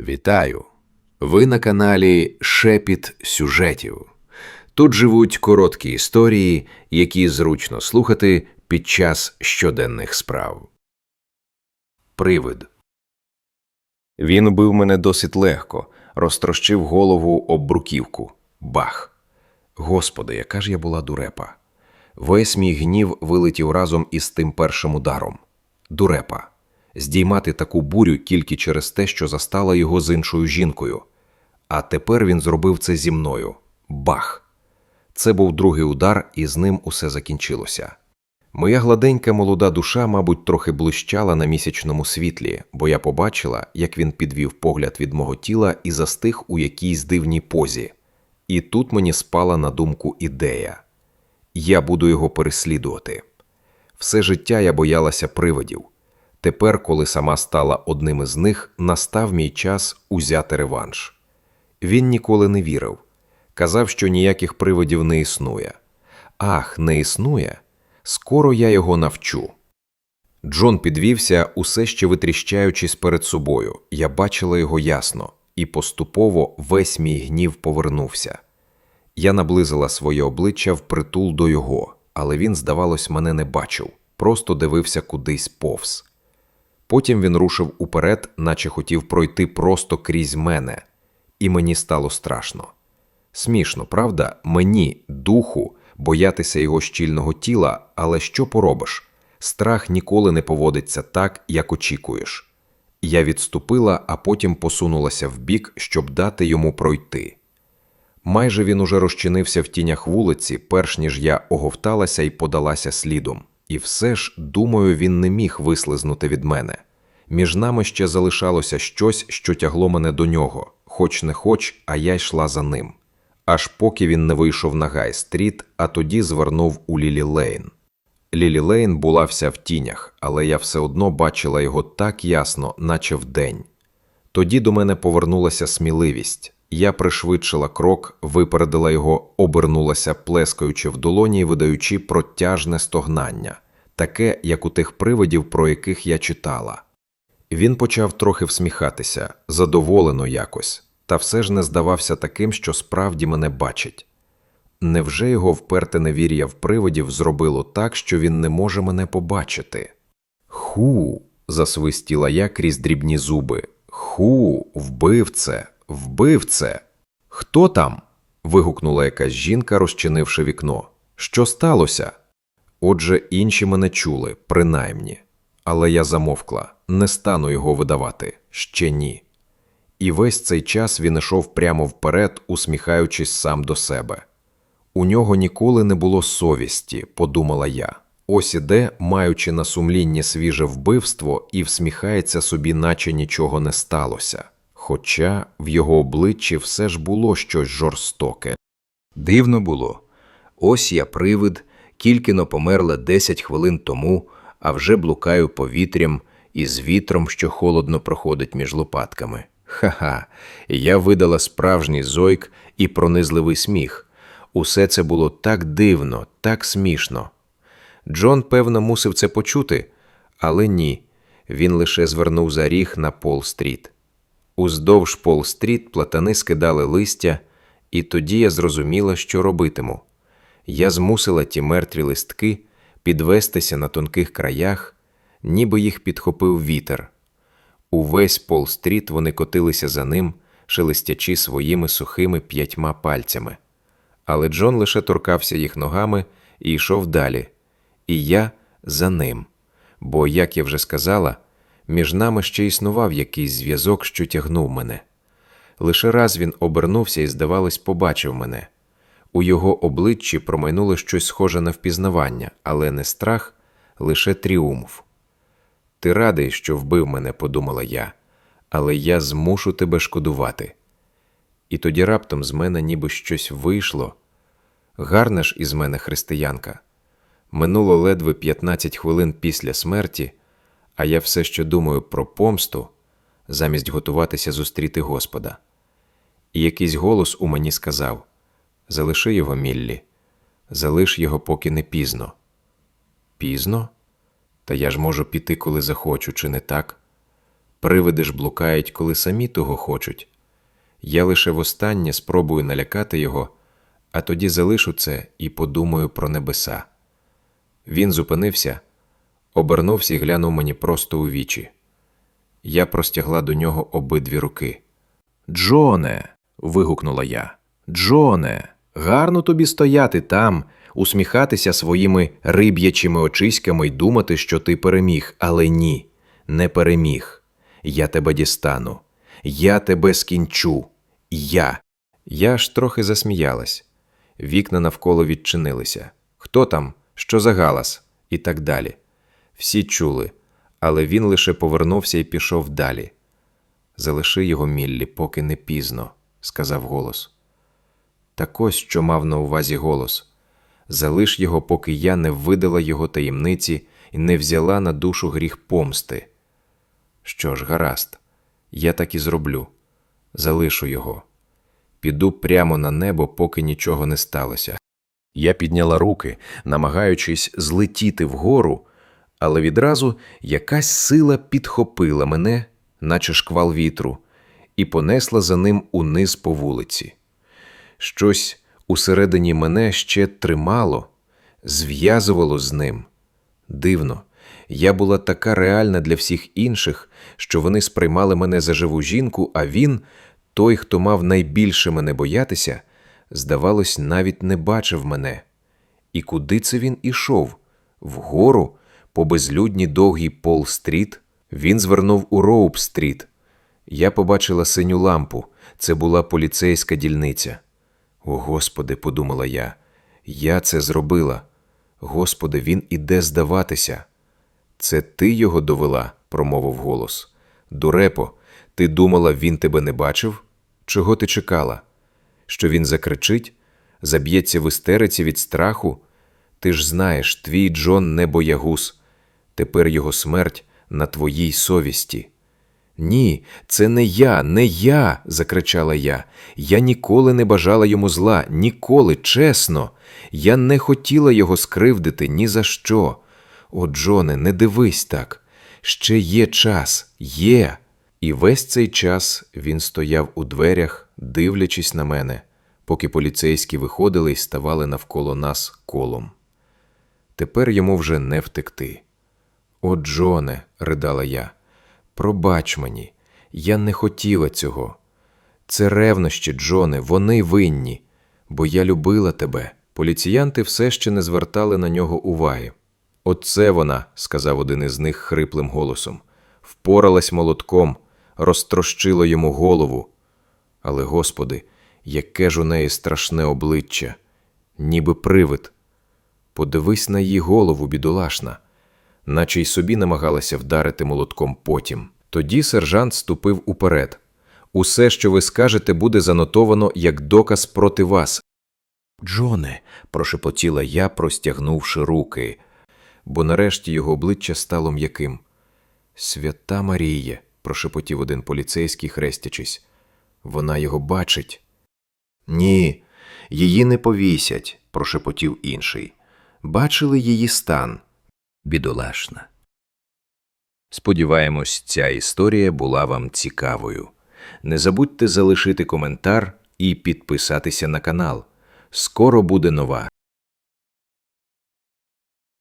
Вітаю! Ви на каналі Шепіт сюжетів. Тут живуть короткі історії, які зручно слухати під час щоденних справ. Привид. Він убив мене досить легко, розтрощив голову об бруківку. Бах! Господи, яка ж я була дурепа. Весь мій гнів вилетів разом із тим першим ударом. Дурепа. Здіймати таку бурю тільки через те, що застала його з іншою жінкою. А тепер він зробив це зі мною. Бах! Це був другий удар, і з ним усе закінчилося. Моя гладенька молода душа, мабуть, трохи блищала на місячному світлі, бо я побачила, як він підвів погляд від мого тіла і застиг у якійсь дивній позі. І тут мені спала на думку ідея я буду його переслідувати. Все життя я боялася привидів. Тепер, коли сама стала одним із них, настав мій час узяти реванш. Він ніколи не вірив. Казав, що ніяких привидів не існує. Ах, не існує? Скоро я його навчу. Джон підвівся, усе ще витріщаючись перед собою. Я бачила його ясно, і поступово весь мій гнів повернувся. Я наблизила своє обличчя впритул до його, але він, здавалось, мене не бачив, просто дивився кудись повз. Потім він рушив уперед, наче хотів пройти просто крізь мене, і мені стало страшно. Смішно, правда, мені, духу, боятися його щільного тіла, але що поробиш? Страх ніколи не поводиться так, як очікуєш. Я відступила, а потім посунулася вбік, щоб дати йому пройти. Майже він уже розчинився в тінях вулиці, перш ніж я оговталася і подалася слідом. І все ж, думаю, він не міг вислизнути від мене. Між нами ще залишалося щось, що тягло мене до нього, хоч не хоч, а я йшла за ним. Аж поки він не вийшов на Гай-стріт, а тоді звернув у Лілі Лейн. Лілі Лейн була вся в тінях, але я все одно бачила його так ясно, наче вдень. Тоді до мене повернулася сміливість. Я пришвидшила крок, випередила його, обернулася, плескаючи в долоні і видаючи протяжне стогнання, таке, як у тих привидів, про яких я читала. Він почав трохи всміхатися, задоволено якось, та все ж не здавався таким, що справді мене бачить. Невже його вперте невір'я в привидів зробило так, що він не може мене побачити? Ху. засвистіла я крізь дрібні зуби. Ху, вбивце, вбивце. Хто там? вигукнула якась жінка, розчинивши вікно. Що сталося? Отже, інші мене чули, принаймні. Але я замовкла, не стану його видавати, ще ні. І весь цей час він ішов прямо вперед, усміхаючись сам до себе. У нього ніколи не було совісті, подумала я. Ось іде, маючи на сумлінні свіже вбивство, і всміхається собі, наче нічого не сталося. Хоча в його обличчі все ж було щось жорстоке. Дивно було. Ось я привид, тільки но померла десять хвилин тому, а вже блукаю повітрям із вітром, що холодно проходить між лопатками. Ха-ха, я видала справжній зойк і пронизливий сміх. Усе це було так дивно, так смішно. Джон, певно, мусив це почути, але ні. Він лише звернув за ріг на Пол-стріт. Уздовж Пол-стріт платани скидали листя, і тоді я зрозуміла, що робитиму. Я змусила ті мертві листки підвестися на тонких краях, ніби їх підхопив вітер. Увесь Пол-стріт вони котилися за ним, шелестячи своїми сухими п'ятьма пальцями. Але Джон лише торкався їх ногами і йшов далі. І я за ним. Бо, як я вже сказала, між нами ще існував якийсь зв'язок, що тягнув мене. Лише раз він обернувся і, здавалось, побачив мене. У його обличчі промайнуло щось схоже на впізнавання, але не страх, лише тріумф. Ти радий, що вбив мене, подумала я, але я змушу тебе шкодувати. І тоді раптом з мене ніби щось вийшло. Гарна ж із мене християнка. Минуло ледве 15 хвилин після смерті, а я все ще думаю про помсту, замість готуватися зустріти Господа. І якийсь голос у мені сказав: Залиши його, Міллі, залиш його, поки не пізно. Пізно? Та я ж можу піти, коли захочу, чи не так? Привиди ж блукають, коли самі того хочуть. Я лише востаннє спробую налякати його, а тоді залишу це і подумаю про небеса. Він зупинився, обернувся і глянув мені просто у вічі. Я простягла до нього обидві руки. Джоне. вигукнула я. Джоне, гарно тобі стояти там, усміхатися своїми риб'ячими очиськами й думати, що ти переміг, але ні, не переміг. Я тебе дістану. Я тебе скінчу. Я. Я ж трохи засміялась. Вікна навколо відчинилися. Хто там? Що за галас? І так далі. Всі чули, але він лише повернувся і пішов далі. Залиши його, Міллі, поки не пізно, сказав голос. Так ось що мав на увазі голос. Залиш його, поки я не видала його таємниці і не взяла на душу гріх помсти. Що ж, гаразд, я так і зроблю. Залишу його. Піду прямо на небо, поки нічого не сталося. Я підняла руки, намагаючись злетіти вгору, але відразу якась сила підхопила мене, наче шквал вітру, і понесла за ним униз по вулиці. Щось усередині мене ще тримало, зв'язувало з ним. Дивно, я була така реальна для всіх інших, що вони сприймали мене за живу жінку, а він, той, хто мав найбільше мене боятися, здавалось, навіть не бачив мене. І куди це він ішов? Вгору, по безлюдній довгій Пол-стріт, він звернув у Роуп-стріт. Я побачила синю лампу. Це була поліцейська дільниця. О, Господи, подумала я, я це зробила. Господи, він іде здаватися. Це ти його довела, промовив голос. Дурепо, ти думала, він тебе не бачив? Чого ти чекала? Що він закричить, заб'ється в істериці від страху? Ти ж знаєш, твій Джон не боягуз. Тепер його смерть на твоїй совісті. Ні, це не я, не я. закричала я. Я ніколи не бажала йому зла, ніколи, чесно. Я не хотіла його скривдити ні за що. О, Джоне, не дивись так. Ще є час, є. І весь цей час він стояв у дверях, дивлячись на мене, поки поліцейські виходили і ставали навколо нас колом. Тепер йому вже не втекти. О, Джоне, ридала я, пробач мені, я не хотіла цього. Це ревнощі, Джоне, вони винні, бо я любила тебе. Поліціянти все ще не звертали на нього уваги. Оце вона, сказав один із них хриплим голосом, впоралась молотком, розтрощила йому голову. Але, Господи, яке ж у неї страшне обличчя, ніби привид. Подивись на її голову, бідолашна, наче й собі намагалася вдарити молотком потім. Тоді сержант ступив уперед. Усе, що ви скажете, буде занотовано як доказ проти вас. Джоне, прошепотіла я, простягнувши руки, бо нарешті його обличчя стало м'яким. Свята Марія, прошепотів один поліцейський, хрестячись. Вона його бачить. Ні, її не повісять, прошепотів інший. Бачили її стан. Бідолашна. Сподіваємось, ця історія була вам цікавою. Не забудьте залишити коментар і підписатися на канал. Скоро буде нова.